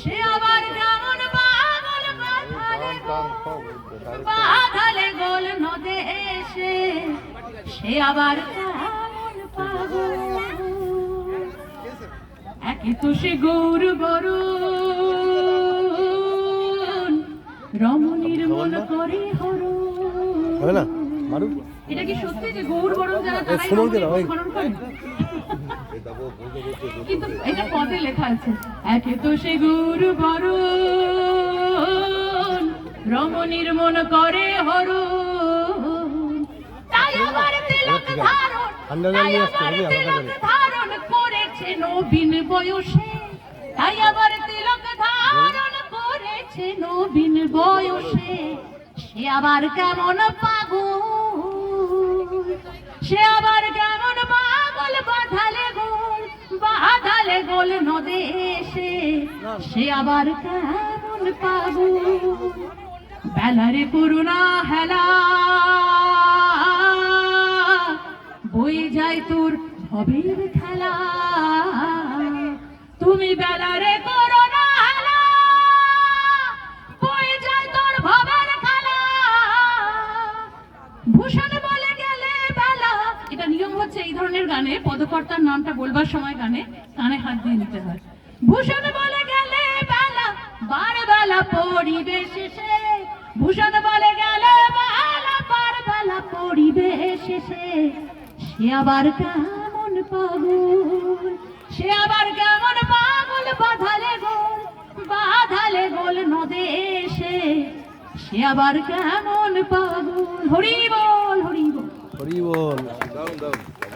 সে আবার কেমন পাগল বাঁধালে গোল নদে এসে সে আবার কেমন পাগল একে তো সে গৌর বরণ রমণীর মন করে হরণ। না? এটা কি সত্যি যে গৌর বরণ যারা তারাই। খনন করে? কিন্তু এটা পদে লেখা আছে। একে তো সে গৌর বরণ রমণীর মন করে হরণ। তাই আবার তিলক ধারণ তাই আবার তিলক ধারণ করেছে নবীন বয়সে। তাই আবার তিলক ধারণ করেছে নবীন বয়সে। সে আবার কেমন পাগল? সে আবার বাঁধালে গোল নদে এসে, সে আবার কেমন পাব বেলারে করুণা হেলা, বই যায় তোর ভবের খেলা। তুমি বেলারে ধরনের গানে পদকর্তার নামটা বলবার সময় গানে কানে হাত দিয়ে নিতে হয়। ভূষণ বলে গেলে বেলা বার বেলা পরিবেশ শেষে ভূষণ বলে গেলে বেলা বার বেলা পরিবেশ শেষে সে আবার কেমন পাগল? সে আবার কেমন পাগল? বাঁধালে গোল বাঁধালে গোল নদে এসে। সে আবার কেমন পাগল? হরি বল হরি বল। হরি বল। দাও দাও